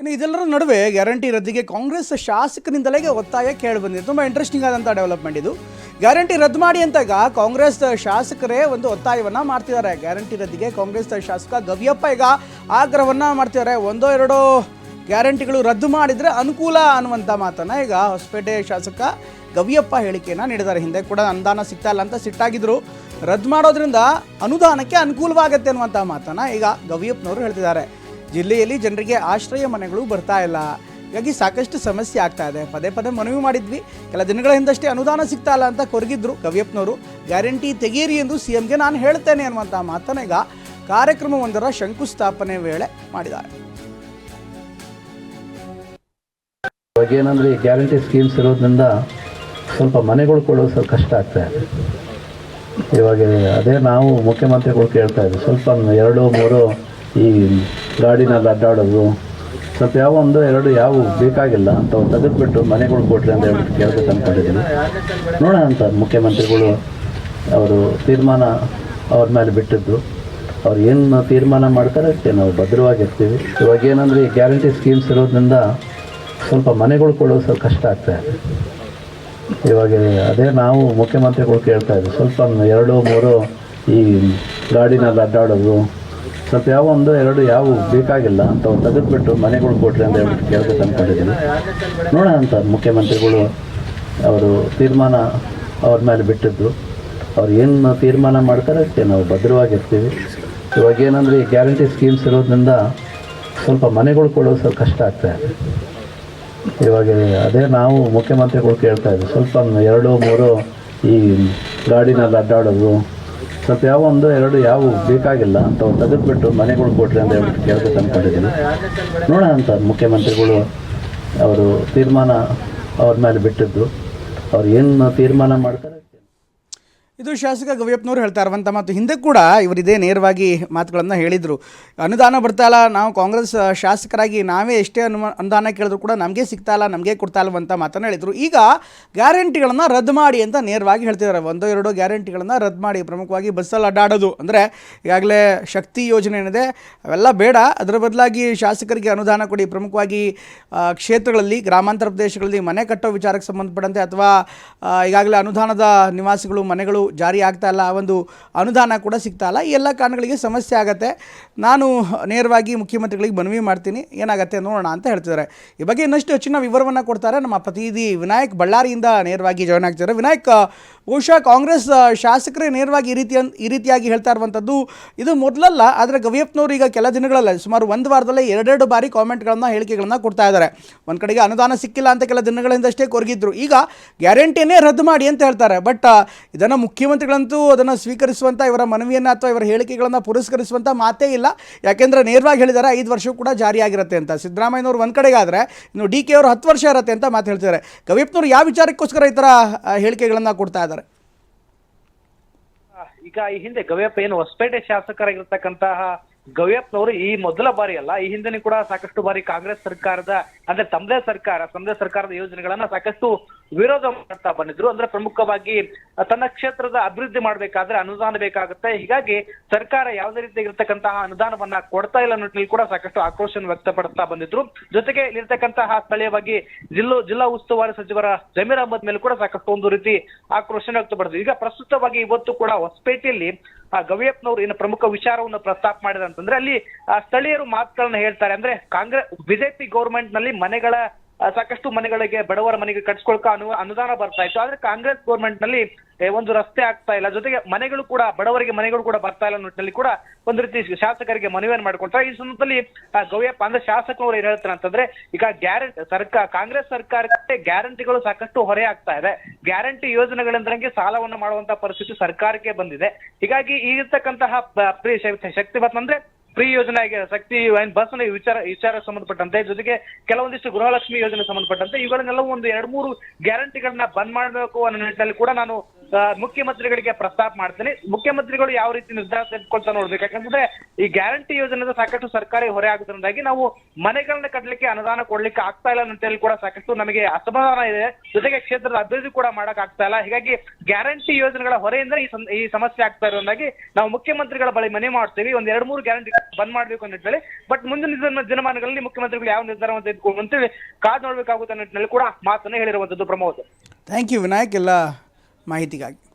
ಇನ್ನು ಇದೆಲ್ಲರ ನಡುವೆ ಗ್ಯಾರಂಟಿ ರದ್ದಿಗೆ ಕಾಂಗ್ರೆಸ್ ಶಾಸಕರಿಂದಲೇ ಒತ್ತಾಯ ಕೇಳಿ ಬಂದಿದೆ. ತುಂಬ ಇಂಟ್ರೆಸ್ಟಿಂಗ್ ಆದಂಥ ಡೆವಲಪ್ಮೆಂಟ್ ಇದು. ಗ್ಯಾರಂಟಿ ರದ್ದು ಮಾಡಿ ಅಂತಾಗ ಕಾಂಗ್ರೆಸ್ ಶಾಸಕರೇ ಒಂದು ಒತ್ತಾಯವನ್ನು ಮಾಡ್ತಿದ್ದಾರೆ. ಗ್ಯಾರಂಟಿ ರದ್ದಿಗೆ ಕಾಂಗ್ರೆಸ್ ಶಾಸಕ ಗವಿಯಪ್ಪ ಈಗ ಆಗ್ರಹವನ್ನು ಮಾಡ್ತಿದ್ದಾರೆ. ಒಂದೋ ಎರಡೋ ಗ್ಯಾರಂಟಿಗಳು ರದ್ದು ಮಾಡಿದರೆ ಅನುಕೂಲ ಅನ್ನುವಂಥ ಮಾತನ್ನು ಈಗ ಹೊಸಪೇಟೆ ಶಾಸಕ ಗವಿಯಪ್ಪ ಹೇಳಿಕೆಯನ್ನು ನೀಡಿದ್ದಾರೆ. ಹಿಂದೆ ಕೂಡ ಅನುದಾನ ಸಿಗ್ತಾ ಇಲ್ಲ ಅಂತ ಸಿಟ್ಟಾಗಿದ್ದರು ರದ್ದು ಮಾಡೋದ್ರಿಂದ ಅನುದಾನಕ್ಕೆ ಅನುಕೂಲವಾಗತ್ತೆ ಅನ್ನುವಂಥ ಮಾತನ್ನು ಈಗ ಗವಿಯಪ್ಪನವರು ಹೇಳ್ತಿದ್ದಾರೆ. ಜಿಲ್ಲೆಯಲ್ಲಿ ಜನರಿಗೆ ಆಶ್ರಯ ಮನೆಗಳು ಬರ್ತಾ ಇಲ್ಲ. ಹೀಗಾಗಿ ಸಾಕಷ್ಟು ಸಮಸ್ಯೆ ಆಗ್ತಾ ಇದೆ. ಪದೇ ಪದೇ ಮನವಿ ಮಾಡಿದ್ವಿ. ಕೆಲ ದಿನಗಳ ಹಿಂದಷ್ಟೇ ಅನುದಾನ ಸಿಗ್ತಾ ಇಲ್ಲ ಅಂತ ಕೊರಗಿದ್ರು ಕವಿಯಪ್ಪನವರು. ಗ್ಯಾರಂಟಿ ತೆಗೀರಿ ಎಂದು ಸಿ ಎಂಗೆ ನಾನು ಹೇಳ್ತೇನೆ ಅನ್ನುವಂಥ ಮಾತನ್ನ ಕಾರ್ಯಕ್ರಮವೊಂದರ ಶಂಕುಸ್ಥಾಪನೆ ವೇಳೆ ಮಾಡಿದ್ದಾರೆ. ಇವಾಗ ಏನಂದ್ರೆ ಗ್ಯಾರಂಟಿ ಸ್ಕೀಮ್ಸ್ ಇರೋದ್ರಿಂದ ಸ್ವಲ್ಪ ಮನೆಗಳು ಕೊಡೋದು ಸ್ವಲ್ಪ ಕಷ್ಟ ಆಗ್ತಾ ಇದೆ. ಇವಾಗ ಅದೇ ನಾವು ಮುಖ್ಯಮಂತ್ರಿಗಳು ಕೇಳ್ತಾ ಇದ್ದೀವಿ ಸ್ವಲ್ಪ ಎರಡು, ಮೂರು ಈ ಗಾಡಿನಲ್ಲಿ ಅಡ್ಡಾಡೋದು ಸ್ವಲ್ಪ ಯಾವ ಒಂದು ಎರಡು ಯಾವ ಬೇಕಾಗಿಲ್ಲ ಅಂತ ತೆಗೆದುಬಿಟ್ಟು ಮನೆಗಳು ಕೊಟ್ರಿ ಅಂತ ಹೇಳ್ಬಿಟ್ಟು ಕೇಳ್ಬೇಕು ಅಂದ್ಕೊಂಡಿದ್ದೀನಿ ನೋಡೋಣ ಅಂತ ಮುಖ್ಯಮಂತ್ರಿಗಳು ಅವರು ತೀರ್ಮಾನ ಅವ್ರ ಮೇಲೆ ಬಿಟ್ಟಿದ್ದು. ಅವ್ರು ಏನು ತೀರ್ಮಾನ ಮಾಡ್ತಾರೆ ಅದಕ್ಕೆ ನಾವು ಭದ್ರವಾಗಿರ್ತೀವಿ. ಇವಾಗ ಏನಂದ್ರೆ ಈ ಗ್ಯಾರಂಟಿ ಸ್ಕೀಮ್ಸ್ ಇರೋದ್ರಿಂದ ಸ್ವಲ್ಪ ಮನೆಗಳು ಕೊಡೋದು ಸ್ವಲ್ಪ ಕಷ್ಟ ಆಗ್ತಾ ಇದೆ. ಇವಾಗ ಅದೇ ನಾವು ಮುಖ್ಯಮಂತ್ರಿಗಳು ಕೇಳ್ತಾ ಇದ್ದೀವಿ. ಸ್ವಲ್ಪ ಎರಡು, ಮೂರು ಈ ಗಾಡಿನಲ್ಲಿ ಅಡ್ಡಾಡೋದು ಸ್ವಲ್ಪ ಯಾವ ಒಂದು, ಎರಡು ಯಾವ ಬೇಕಾಗಿಲ್ಲ ಅಂತ ತೆಗೆದುಬಿಟ್ಟು ಮನೆಗಳು ಕೊಟ್ರಿ ಅಂತ ಹೇಳ್ಬಿಟ್ಟು ಕೇಳ್ಬೇಕು ಅಂದ್ಕೊಂಡಿದ್ದೀನಿ ನೋಡೋಣ ಅಂತ ಮುಖ್ಯಮಂತ್ರಿಗಳು ಅವರು ತೀರ್ಮಾನ ಅವ್ರ ಮೇಲೆ ಬಿಟ್ಟಿದ್ದು. ಅವ್ರು ಏನು ತೀರ್ಮಾನ ಮಾಡ್ತಾರೆ ಅಷ್ಟೇ ನಾವು ಭದ್ರವಾಗಿರ್ತೀವಿ. ಇವಾಗ ಏನಂದ್ರೆ ಈ ಗ್ಯಾರಂಟಿ ಸ್ಕೀಮ್ಸ್ ಇರೋದ್ರಿಂದ ಸ್ವಲ್ಪ ಮನೆಗಳು ಕೊಡೋದು ಸ್ವಲ್ಪ ಕಷ್ಟ ಆಗ್ತಾ ಇದೆ. ಇವಾಗ ಅದೇ ನಾವು ಮುಖ್ಯಮಂತ್ರಿಗಳು ಕೇಳ್ತಾ ಇದ್ದೀವಿ. ಸ್ವಲ್ಪ ಎರಡು, ಮೂರು ಈ ಗಾಡಿನಲ್ಲಿ ಅಡ್ಡಾಡೋದು ಸ್ವಲ್ಪ ಯಾವ ಒಂದು ಎರಡು ಯಾವ ಬೇಕಾಗಿಲ್ಲ ಅಂತ ತೆಗೆದುಬಿಟ್ಟು ಮನೆಗಳು ಕೊಟ್ರಿ ಅಂತ ಹೇಳ್ಬಿಟ್ಟು ಕೇಳ್ಬೇಕು ಅಂದ್ಕೊಂಡಿದ್ದೀನಿ ನೋಡೋಣ ಅಂತ ಮುಖ್ಯಮಂತ್ರಿಗಳು ಅವರು ತೀರ್ಮಾನ ಅವ್ರ ಮೇಲೆ ಬಿಟ್ಟಿದ್ದು. ಅವ್ರು ಏನು ತೀರ್ಮಾನ ಮಾಡ್ತಾರೆ? ಇದು ಶಾಸಕ ಗವಿಯಪ್ಪನವರು ಹೇಳ್ತಾ ಇರುವಂಥ ಮಾತು. ಹಿಂದೆ ಕೂಡ ಇವರಿದೇ ನೇರವಾಗಿ ಮಾತುಗಳನ್ನು ಹೇಳಿದರು. ಅನುದಾನ ಬರ್ತಾ ಇಲ್ಲ, ನಾವು ಕಾಂಗ್ರೆಸ್ ಶಾಸಕರಾಗಿ ನಾವೇ ಎಷ್ಟೇ ಅನು ಅನುದಾನ ಕೇಳಿದ್ರು ಕೂಡ ನಮಗೆ ಸಿಗ್ತಾ ಇಲ್ಲ, ನಮಗೆ ಕೊಡ್ತಾ ಇಲ್ವಂತ ಮಾತನ್ನು ಹೇಳಿದರು. ಈಗ ಗ್ಯಾರಂಟಿಗಳನ್ನು ರದ್ದು ಮಾಡಿ ಅಂತ ನೇರವಾಗಿ ಹೇಳ್ತಿದ್ದಾರೆ. ಒಂದೋ ಎರಡೋ ಗ್ಯಾರಂಟಿಗಳನ್ನು ರದ್ದು ಮಾಡಿ, ಪ್ರಮುಖವಾಗಿ ಬಸ್ಸಲ್ಲಿ ಅಡ್ಡಾಡೋದು. ಅಂದರೆ ಈಗಾಗಲೇ ಶಕ್ತಿ ಯೋಜನೆ ಏನಿದೆ, ಅವೆಲ್ಲ ಬೇಡ. ಅದರ ಬದಲಾಗಿ ಶಾಸಕರಿಗೆ ಅನುದಾನ ಕೊಡಿ. ಪ್ರಮುಖವಾಗಿ ಕ್ಷೇತ್ರಗಳಲ್ಲಿ, ಗ್ರಾಮಾಂತರ ಪ್ರದೇಶಗಳಲ್ಲಿ ಮನೆ ಕಟ್ಟೋ ವಿಚಾರಕ್ಕೆ ಸಂಬಂಧಪಟ್ಟಂತೆ ಅಥವಾ ಈಗಾಗಲೇ ಅನುದಾನದ ನಿವಾಸಿಗಳು, ಮನೆಗಳು ಜಾರಿ ಆಗ್ತಾ ಇಲ್ಲ. ಆ ಒಂದು ಅನುದಾನ ಕೂಡ ಸಿಗ್ತಾ ಇಲ್ಲ. ಈ ಎಲ್ಲ ಕಾರಣಗಳಿಗೆ ಸಮಸ್ಯೆ ಆಗುತ್ತೆ. ನಾನು ನೇರವಾಗಿ ಮುಖ್ಯಮಂತ್ರಿಗಳಿಗೆ ಮನವಿ ಮಾಡ್ತೀನಿ. ಏನಾಗುತ್ತೆ ನೋಡೋಣ ಅಂತ ಹೇಳ್ತಿದ್ದಾರೆ. ಈ ಬಗ್ಗೆ ಇನ್ನಷ್ಟು ಹೆಚ್ಚಿನ ವಿವರವನ್ನು ಕೊಡ್ತಾರೆ ನಮ್ಮ ಪ್ರತಿನಿಧಿ ವಿನಾಯಕ್ ಬಳ್ಳಾರಿಯಿಂದ ನೇರವಾಗಿ ಜಾಯ್ನ್ ಆಗ್ತಿದ್ದಾರೆ. ವಿನಾಯಕ್, ಬಹುಶಃ ಕಾಂಗ್ರೆಸ್ ಶಾಸಕರೇ ನೇರವಾಗಿ ಈ ರೀತಿ ಈ ರೀತಿಯಾಗಿ ಹೇಳ್ತಾ ಇರುವಂಥದ್ದು ಇದು ಮೊದಲಲ್ಲ, ಆದರೆ ಗವಿಯಪ್ಪನವರು ಈಗ ಕೆಲ ದಿನಗಳಲ್ಲ, ಸುಮಾರು ಒಂದು ವಾರದಲ್ಲೇ ಎರಡೆರಡು ಬಾರಿ ಕಾಮೆಂಟ್ಗಳನ್ನು, ಹೇಳಿಕೆಗಳನ್ನು ಕೊಡ್ತಾ ಇದ್ದಾರೆ. ಒಂದು ಕಡೆಗೆ ಅನುದಾನ ಸಿಕ್ಕಿಲ್ಲ ಅಂತ ಕೆಲ ದಿನಗಳಿಂದಷ್ಟೇ ಕೊರಗಿದ್ರು. ಈಗ ಗ್ಯಾರಂಟಿನೇ ರದ್ದು ಮಾಡಿ ಅಂತ ಹೇಳ್ತಾರೆ. ಬಟ್ ಇದನ್ನು ಮುಖ್ಯಮಂತ್ರಿಗಳಂತೂ ಅದನ್ನು ಸ್ವೀಕರಿಸುವಂಥ ಇವರ ಮನವಿಯನ್ನು ಅಥವಾ ಇವರ ಹೇಳಿಕೆಗಳನ್ನು ಪುರಸ್ಕರಿಸುವಂಥ ಮಾತೇ ಇಲ್ಲ. ಯಾಕೆಂದರೆ ನೇರವಾಗಿ ಹೇಳಿದ್ದಾರೆ ಐದು ವರ್ಷ ಕೂಡ ಜಾರಿಯಾಗಿರುತ್ತೆ ಅಂತ. ಸಿದ್ದರಾಮಯ್ಯನವರು ಒಂದು ಕಡೆಗಾದರೆ ಇನ್ನು ಡಿ ಕೆ ಅವರು ಹತ್ತು ವರ್ಷ ಇರುತ್ತೆ ಅಂತ ಮಾತು ಹೇಳ್ತಿದ್ದಾರೆ ಕವಿಪ್ನವರು ಯಾವ ವಿಚಾರಕ್ಕೋಸ್ಕರ ಈ ಥರ ಹೇಳಿಕೆಗಳನ್ನು ಕೊಡ್ತಾ ಇದ್ದಾರೆ ಈಗ ಈ ಹಿಂದೆ ಗವಿಯಪ್ಪ ಏನು ಹೊಸಪೇಟೆ ಶಾಸಕರಾಗಿರ್ತಕ್ಕಂತಹ ಗವಿಯಪ್ಪನವರು ಈ ಮೊದಲ ಬಾರಿ ಅಲ್ಲ, ಈ ಹಿಂದೆ ಕೂಡ ಸಾಕಷ್ಟು ಬಾರಿ ಕಾಂಗ್ರೆಸ್ ಸರ್ಕಾರದ, ಅಂದ್ರೆ ತಮ್ಮದೇ ಸರ್ಕಾರ ತಮ್ಮದೇ ಸರ್ಕಾರದ ಯೋಜನೆಗಳನ್ನ ಸಾಕಷ್ಟು ವಿರೋಧ ಮಾಡ್ತಾ ಬಂದಿದ್ರು. ಅಂದ್ರೆ ಪ್ರಮುಖವಾಗಿ ತನ್ನ ಕ್ಷೇತ್ರದ ಅಭಿವೃದ್ಧಿ ಮಾಡಬೇಕಾದ್ರೆ ಅನುದಾನ ಬೇಕಾಗುತ್ತೆ. ಹೀಗಾಗಿ ಸರ್ಕಾರ ಯಾವುದೇ ಇರತಕ್ಕಂತಹ ಅನುದಾನವನ್ನ ಕೊಡ್ತಾ ಇಲ್ಲ ನಿಟ್ಟಿನಲ್ಲಿ ಕೂಡ ಸಾಕಷ್ಟು ಆಕ್ರೋಶವನ್ನು ವ್ಯಕ್ತಪಡಿಸ್ತಾ ಬಂದಿದ್ರು. ಜೊತೆಗೆ ಇಲ್ಲಿರ್ತಕ್ಕಂತಹ ಸ್ಥಳೀಯವಾಗಿ ಜಿಲ್ಲಾ ಜಿಲ್ಲಾ ಉಸ್ತುವಾರಿ ಸಚಿವರ ಜಮೀರ್ ಅಹಮದ್ ಮೇಲೆ ಕೂಡ ಸಾಕಷ್ಟು ಒಂದು ರೀತಿ ಆಕ್ರೋಶನ ವ್ಯಕ್ತಪಡಿಸಿದ್ರು. ಈಗ ಪ್ರಸ್ತುತವಾಗಿ ಇವತ್ತು ಕೂಡ ಹೊಸಪೇಟೆಯಲ್ಲಿ ಗವಿಯಪ್ಪನವರು ಏನು ಪ್ರಮುಖ ವಿಚಾರವನ್ನು ಪ್ರಸ್ತಾಪ ಮಾಡಿದ ಅಂತಂದ್ರೆ ಅಲ್ಲಿ ಸ್ಥಳೀಯರು ಮಾತುಗಳನ್ನ ಹೇಳ್ತಾರೆ. ಅಂದ್ರೆ ಕಾಂಗ್ರೆಸ್ ಬಿಜೆಪಿ ಗೌರ್ಮೆಂಟ್ನಲ್ಲಿ ಮನೆಗಳ ಸಾಕಷ್ಟು ಮನೆಗಳಿಗೆ ಬಡವರ ಮನೆಗೆ ಕಟ್ಸ್ಕೊಳ್ಕ ಅನು ಅನುದಾನ ಬರ್ತಾ ಇತ್ತು. ಆದ್ರೆ ಕಾಂಗ್ರೆಸ್ ಗೌರ್ಮೆಂಟ್ನಲ್ಲಿ ಒಂದು ರಸ್ತೆ ಆಗ್ತಾ ಇಲ್ಲ. ಜೊತೆಗೆ ಮನೆಗಳು ಕೂಡ ಬಡವರಿಗೆ ಮನೆಗಳು ಕೂಡ ಬರ್ತಾ ಇಲ್ಲ ನಿಟ್ಟಿನಲ್ಲಿ ಕೂಡ ಒಂದು ರೀತಿ ಶಾಸಕರಿಗೆ ಮನವಿಯನ್ನು ಮಾಡ್ಕೊಳ್ತಾರೆ. ಈ ಸಂದರ್ಭದಲ್ಲಿ ಆ, ಗವಿಯಪ್ಪ ಅಂದ್ರೆ ಶಾಸಕರು ಏನ್ ಹೇಳ್ತಾರೆ ಅಂತಂದ್ರೆ ಈಗ ಗ್ಯಾರಂಟಿ ಸರ್ಕಾರ ಕಾಂಗ್ರೆಸ್ ಸರ್ಕಾರಕ್ಕೆ ಗ್ಯಾರಂಟಿಗಳು ಸಾಕಷ್ಟು ಹೊರೆ ಆಗ್ತಾ ಇದೆ. ಗ್ಯಾರಂಟಿ ಯೋಜನೆಗಳಿಂದಂಗೆ ಸಾಲವನ್ನು ಮಾಡುವಂತ ಪರಿಸ್ಥಿತಿ ಸರ್ಕಾರಕ್ಕೆ ಬಂದಿದೆ. ಹೀಗಾಗಿ ಈಗಿರ್ತಕ್ಕಂತಹ ಶಕ್ತಿ ಅಂದ್ರೆ ಫ್ರೀ ಆಗಿ ಶಕ್ತಿ ಬಸ್ ವಿಚಾರ ವಿಚಾರ ಸಂಬಂಧಪಟ್ಟಂತೆ, ಜೊತೆಗೆ ಕೆಲವೊಂದಿಷ್ಟು ಗೃಹಲಕ್ಷ್ಮಿ ಯೋಜನೆ ಸಂಬಂಧಪಟ್ಟಂತೆ ಇವುಗಳನ್ನೆಲ್ಲ ಒಂದು ಎರಡ್ ಮೂರು ಗ್ಯಾರಂಟಿಗಳನ್ನ ಬಂದ್ ಮಾಡಬೇಕು ಅನ್ನೋ ನಿಟ್ಟಿನಲ್ಲಿ ಕೂಡ ನಾನು ಮುಖ್ಯಮಂತ್ರಿಗಳಿಗೆ ಪ್ರಸ್ತಾಪ ಮಾಡ್ತೀನಿ. ಮುಖ್ಯಮಂತ್ರಿಗಳು ಯಾವ ರೀತಿ ನಿರ್ಧಾರ ತೆಗೆದುಕೊಳ್ತಾ ನೋಡ್ಬೇಕು. ಯಾಕಂದ್ರೆ ಈ ಗ್ಯಾರಂಟಿ ಯೋಜನೆ ಸಾಕಷ್ಟು ಸರ್ಕಾರಿ ಹೊರೆ ಆಗುದ್ರಿಂದಾಗಿ ನಾವು ಮನೆಗಳನ್ನ ಕಟ್ಟಲಿಕ್ಕೆ ಅನುದಾನ ಕೊಡ್ಲಿಕ್ಕೆ ಆಗ್ತಾ ಇಲ್ಲ ಅಂತ ಹೇಳಿ ಕೂಡ ಸಾಕಷ್ಟು ನಮಗೆ ಅಸಮಾಧಾನ ಇದೆ. ಜೊತೆಗೆ ಕ್ಷೇತ್ರದ ಅಭಿವೃದ್ಧಿ ಕೂಡ ಮಾಡಕ್ ಆಗ್ತಾ ಇಲ್ಲ. ಹೀಗಾಗಿ ಗ್ಯಾರಂಟಿ ಯೋಜನೆಗಳ ಹೊರೆಯಿಂದ ಈ ಈ ಸಮಸ್ಯೆ ಆಗ್ತಾ ಇರೋದಾಗಿ ನಾವು ಮುಖ್ಯಮಂತ್ರಿಗಳ ಬಳಿ ಮನೆ ಮಾಡ್ತೀವಿ. ಒಂದ್ ಎರಡ್ ಮೂರು ಗ್ಯಾರಂಟಿ ಬಂದ್ ಮಾಡ್ಬೇಕು ಅಂತ ಹೇಳಿ. ಬಟ್ ಮುಂದಿನ ದಿನ- ದಿನಮಾನಗಳಲ್ಲಿ ಮುಖ್ಯಮಂತ್ರಿಗಳು ಯಾವ ನಿರ್ಧಾರವನ್ನು ತೆಗೆದುಕೊಂಡು ಅಂತೇಳಿ ಕಾದ್ ನೋಡ್ಬೇಕಾಗುತ್ತೆ ನಿಟ್ಟಿನಲ್ಲಿ ಕೂಡ ಮಾತನ್ನ ಹೇಳಿರುವಂತದ್ದು ಪ್ರಮೋದ್. Thank you Vinayak. ಎಲ್ಲ ಮಾಹಿತಿಗಾಗಿ